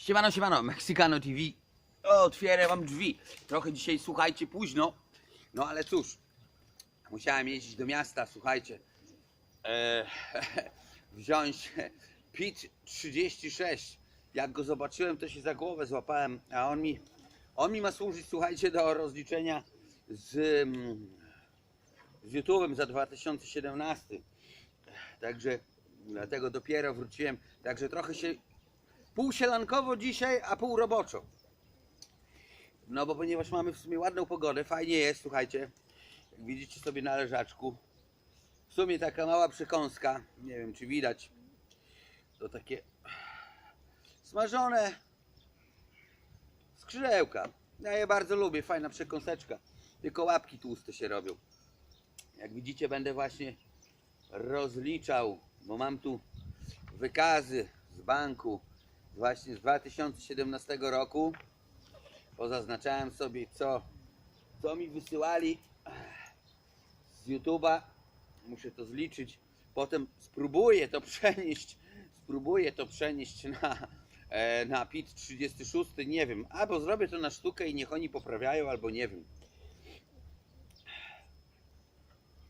Siemano, siemano, Mexicano TV. Otwieram wam drzwi. Trochę dzisiaj, słuchajcie, późno. No ale cóż, musiałem jeździć do miasta, słuchajcie. E, wziąć PIT 36. Jak go zobaczyłem, to się za głowę złapałem, a on mi, on mi ma służyć, słuchajcie, do rozliczenia z, mm, z YouTube'em za 2017. Także dlatego dopiero wróciłem. Także trochę się pół sielankowo dzisiaj, a pół roboczo. No bo ponieważ mamy w sumie ładną pogodę, fajnie jest, słuchajcie. Jak widzicie sobie na leżaczku. W sumie taka mała przekąska, nie wiem czy widać. To takie smażone skrzydełka. Ja je bardzo lubię, fajna przekąseczka. Tylko łapki tłuste się robią. Jak widzicie będę właśnie rozliczał, bo mam tu wykazy z banku właśnie z 2017 roku. Pozaznaczałem sobie co, co mi wysyłali z YouTube'a. Muszę to zliczyć. Potem spróbuję to przenieść. Spróbuję to przenieść na, e, na PIT 36. Nie wiem. Albo zrobię to na sztukę i niech oni poprawiają, albo nie wiem.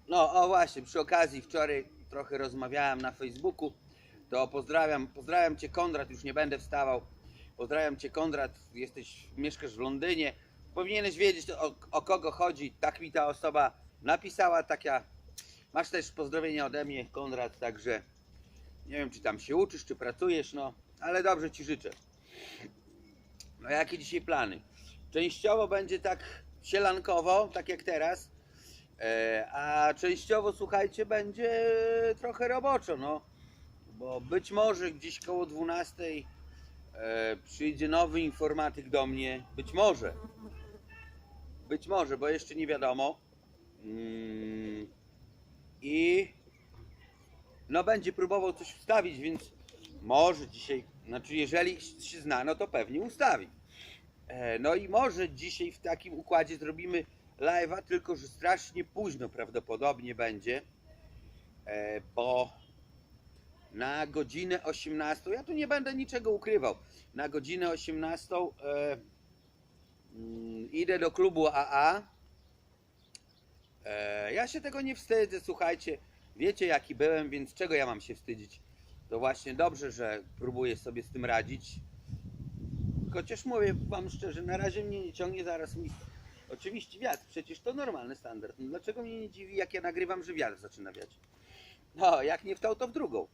No, o właśnie, przy okazji wczoraj trochę rozmawiałem na Facebooku. To pozdrawiam, pozdrawiam Cię Konrad, już nie będę wstawał. Pozdrawiam Cię Konrad, jesteś, mieszkasz w Londynie. Powinieneś wiedzieć o, o kogo chodzi. Tak mi ta osoba napisała, tak ja. Masz też pozdrowienia ode mnie, Konrad, także nie wiem, czy tam się uczysz, czy pracujesz, no, ale dobrze Ci życzę. No, jakie dzisiaj plany? Częściowo będzie tak sielankowo, tak jak teraz, e, a częściowo, słuchajcie, będzie trochę roboczo, no bo być może gdzieś koło 12 e, przyjdzie nowy informatyk do mnie. Być może. Być może, bo jeszcze nie wiadomo. Mm, I no będzie próbował coś wstawić, więc może dzisiaj, znaczy jeżeli się zna, no to pewnie ustawi. E, no i może dzisiaj w takim układzie zrobimy live'a, tylko że strasznie późno prawdopodobnie będzie, e, bo na godzinę 18. Ja tu nie będę niczego ukrywał. Na godzinę 18 e, mm, idę do klubu AA. E, ja się tego nie wstydzę, słuchajcie. Wiecie jaki byłem, więc czego ja mam się wstydzić? To właśnie dobrze, że próbuję sobie z tym radzić. Chociaż mówię wam szczerze, na razie mnie nie ciągnie, zaraz mi. Oczywiście wiatr, przecież to normalny standard. Dlaczego mnie nie dziwi, jak ja nagrywam, że wiatr zaczyna wiać? No, jak nie w tą, to w drugą.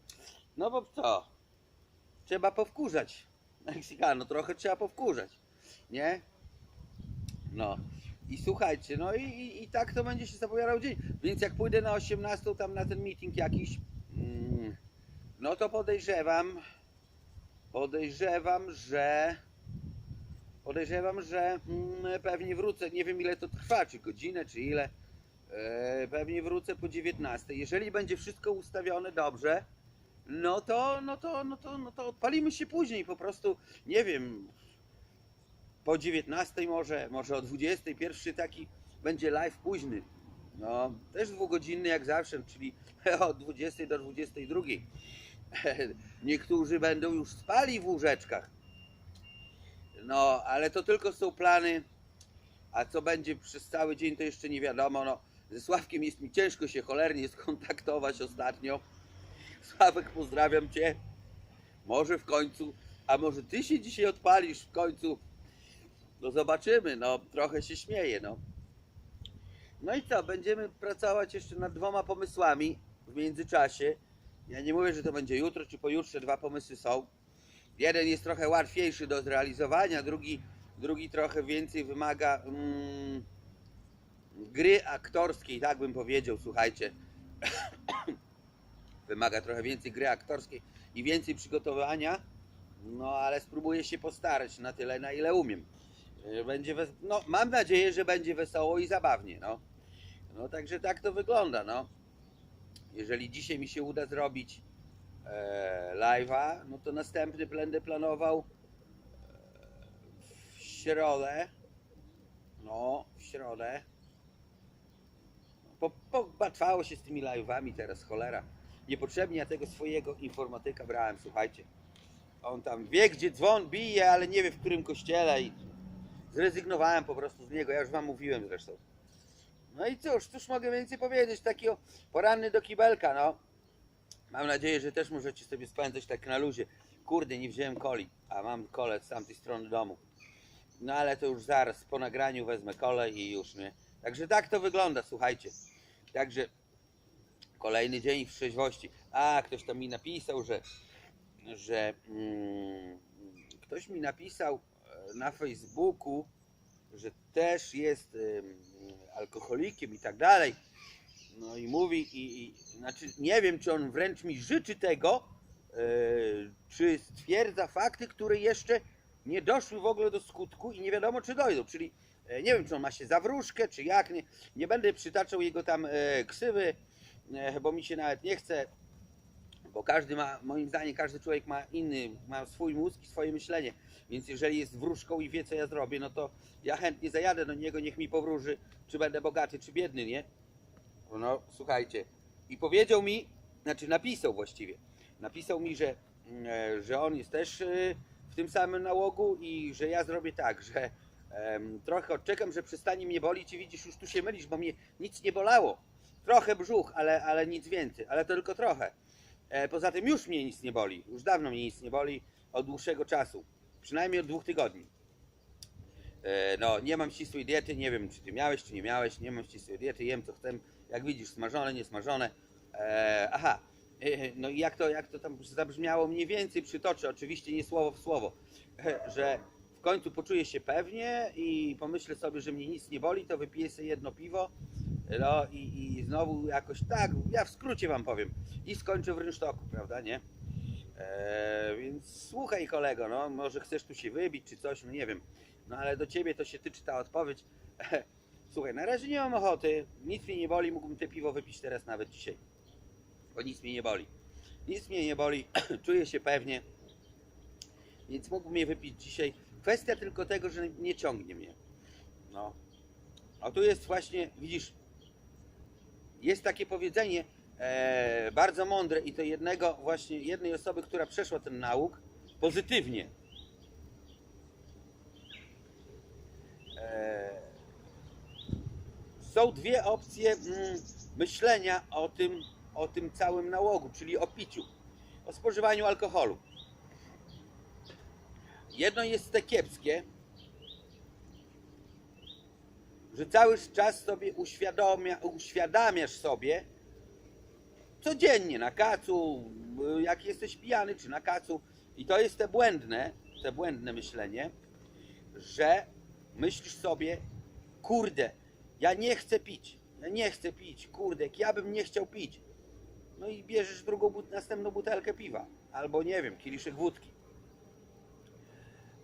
No bo co? Trzeba powkurzać. Meksykano, trochę trzeba powkurzać. Nie? No. I słuchajcie, no i, i, i tak to będzie się zapowiadał dzień. Więc jak pójdę na 18 tam na ten meeting jakiś, mm, no to podejrzewam, podejrzewam, że podejrzewam, że mm, pewnie wrócę. Nie wiem ile to trwa, czy godzinę, czy ile. E, pewnie wrócę po 19. Jeżeli będzie wszystko ustawione dobrze, no to, no to, no to, no to odpalimy się później. Po prostu, nie wiem, po 19 może, może o 20. Pierwszy taki będzie live późny. No, też dwugodzinny jak zawsze, czyli od 20 do 22. Niektórzy będą już spali w łóżeczkach. No, ale to tylko są plany. A co będzie przez cały dzień, to jeszcze nie wiadomo. No, ze Sławkiem jest mi ciężko się cholernie skontaktować ostatnio. Sławek, pozdrawiam Cię. Może w końcu, a może Ty się dzisiaj odpalisz w końcu. No zobaczymy, no trochę się śmieję, no. No i co, będziemy pracować jeszcze nad dwoma pomysłami w międzyczasie. Ja nie mówię, że to będzie jutro czy pojutrze, dwa pomysły są. Jeden jest trochę łatwiejszy do zrealizowania, drugi, drugi trochę więcej wymaga mm, gry aktorskiej, tak bym powiedział, słuchajcie. Wymaga trochę więcej gry aktorskiej i więcej przygotowania. No ale spróbuję się postarać na tyle, na ile umiem. Że Będzie wes- no, mam nadzieję, że będzie wesoło i zabawnie. No. no także tak to wygląda. No. Jeżeli dzisiaj mi się uda zrobić e, live'a, no to następny będę planował e, w środę. No, w środę. Po, pobatwało się z tymi live'ami teraz, cholera. Niepotrzebnie ja tego swojego informatyka brałem, słuchajcie. On tam wie, gdzie dzwon bije, ale nie wie w którym kościele i zrezygnowałem po prostu z niego, ja już wam mówiłem zresztą. No i cóż, cóż mogę więcej powiedzieć, takiego poranny do kibelka, no. Mam nadzieję, że też możecie sobie spędzać tak na luzie. Kurde, nie wziąłem coli, a mam kolę z tamtej strony domu. No ale to już zaraz po nagraniu wezmę kolę i już nie. Także tak to wygląda, słuchajcie. Także kolejny dzień w trzeźwości. A, ktoś tam mi napisał, że, że mm, ktoś mi napisał e, na Facebooku, że też jest ym, alkoholikiem i tak dalej. No i mówi, i, i znaczy nie wiem, czy on wręcz mi życzy tego, e, czy stwierdza fakty, które jeszcze nie doszły w ogóle do skutku i nie wiadomo, czy dojdą. Czyli e, nie wiem, czy on ma się za wróżkę, czy jak. Nie, nie będę przytaczał jego tam e, ksywy, e, bo mi się nawet nie chce, bo każdy ma, moim zdaniem, każdy człowiek ma inny, ma swój mózg i swoje myślenie. Więc jeżeli jest wróżką i wie, co ja zrobię, no to ja chętnie zajadę do niego, niech mi powróży, czy będę bogaty, czy biedny, nie? No, słuchajcie. I powiedział mi, znaczy napisał właściwie, napisał mi, że, mm, e, że on jest też e, w tym samym nałogu i że ja zrobię tak, że trochę odczekam, że przestanie mnie bolić i widzisz, już tu się mylisz, bo mnie nic nie bolało. Trochę brzuch, ale, ale nic więcej, ale to tylko trochę. E, poza tym już mnie nic nie boli, już dawno mnie nic nie boli od dłuższego czasu, przynajmniej od dwóch tygodni. E, No, nie mam ścisłej diety, nie wiem czy ty miałeś, czy nie miałeś, nie mam ścisłej diety, jem co chcę, jak widzisz, smażone, niesmażone. E, aha, no i jak to, jak to tam zabrzmiało mniej więcej, przytoczę, oczywiście nie słowo w słowo, że w końcu poczuję się pewnie i pomyślę sobie, że mnie nic nie boli, to wypiję sobie jedno piwo, no i, i znowu jakoś tak, ja w skrócie wam powiem, i skończę w rynsztoku, prawda, nie? E, więc słuchaj kolego, no może chcesz tu się wybić czy coś, no nie wiem. No ale do ciebie to się tyczy ta odpowiedź. Słuchaj, na razie nie mam ochoty, nic mnie nie boli, mógłbym te piwo wypić teraz nawet dzisiaj. Bo nic mnie nie boli. Nic mnie nie boli, czuję się pewnie. Więc mógłbym je wypić dzisiaj. Kwestia tylko tego, że nie ciągnie mnie. No. A tu jest właśnie, widzisz, jest takie powiedzenie e, bardzo mądre i to jednego właśnie jednej osoby, która przeszła ten nauk pozytywnie. E, są dwie opcje mm, myślenia o tym, o tym całym nałogu, czyli o piciu, o spożywaniu alkoholu. Jedno jest te kiepskie, że cały czas sobie uświadamia, uświadamiasz sobie, codziennie na kacu, jak jesteś pijany, czy na kacu, i to jest te błędne, te błędne myślenie, że myślisz sobie, kurde, ja nie chcę pić, ja nie chcę pić, kurde, ja bym nie chciał pić. No i bierzesz drugą, następną butelkę piwa, albo nie wiem, kieliszek wódki.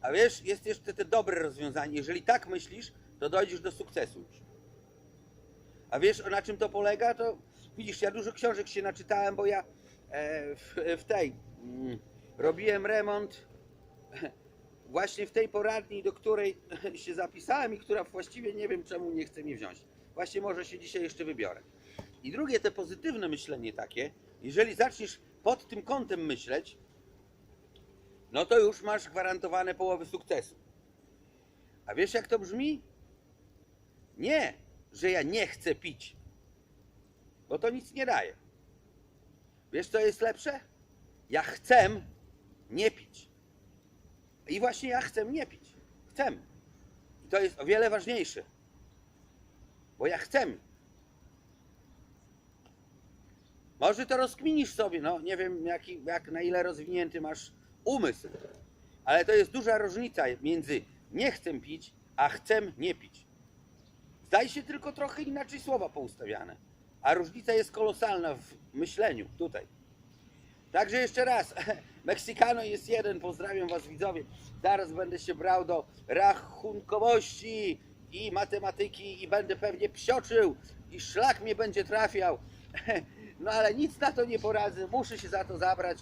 A wiesz, jest jeszcze te dobre rozwiązanie. Jeżeli tak myślisz, to dojdziesz do sukcesu już. A wiesz, na czym to polega? To widzisz, ja dużo książek się naczytałem, bo ja e, w, w tej mm, robiłem remont właśnie w tej poradni, do której się zapisałem i która właściwie nie wiem czemu nie chce mnie wziąć. Właśnie może się dzisiaj jeszcze wybiorę. I drugie, te pozytywne myślenie takie, jeżeli zaczniesz pod tym kątem myśleć, no to już masz gwarantowane połowy sukcesu. A wiesz jak to brzmi? Nie, że ja nie chcę pić, bo to nic nie daje. Wiesz co jest lepsze? Ja chcę nie pić. I właśnie ja chcę nie pić. Chcę. I to jest o wiele ważniejsze. Bo ja chcę. Może to rozkminisz sobie, no nie wiem jaki, jak na ile rozwinięty masz umysł. Ale to jest duża różnica między nie chcę pić, a chcę nie pić. Zdaje się tylko trochę inaczej słowa poustawiane. A różnica jest kolosalna w myśleniu tutaj. Także jeszcze raz, Meksykano jest jeden, pozdrawiam Was widzowie. Zaraz będę się brał do rachunkowości i matematyki i będę pewnie psioczył i szlak mnie będzie trafiał. No ale nic na to nie poradzę, muszę się za to zabrać,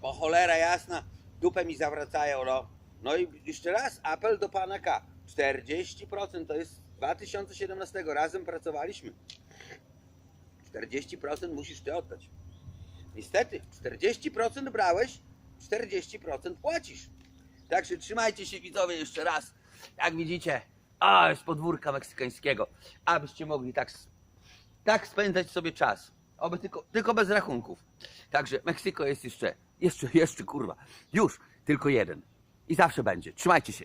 bo cholera jasna, dupę mi zawracają, no. No i jeszcze raz apel do pana K. 40% to jest 2017 razem pracowaliśmy. 40% musisz ty oddać. Niestety, 40% brałeś 40% płacisz. Także trzymajcie się widzowie jeszcze raz. Jak widzicie, a z podwórka meksykańskiego, abyście mogli tak, tak spędzać sobie czas. Oby tylko, tylko bez rachunków. Także Meksyko jest jeszcze, jeszcze, jeszcze kurwa, już tylko jeden. I zawsze będzie. Trzymajcie się.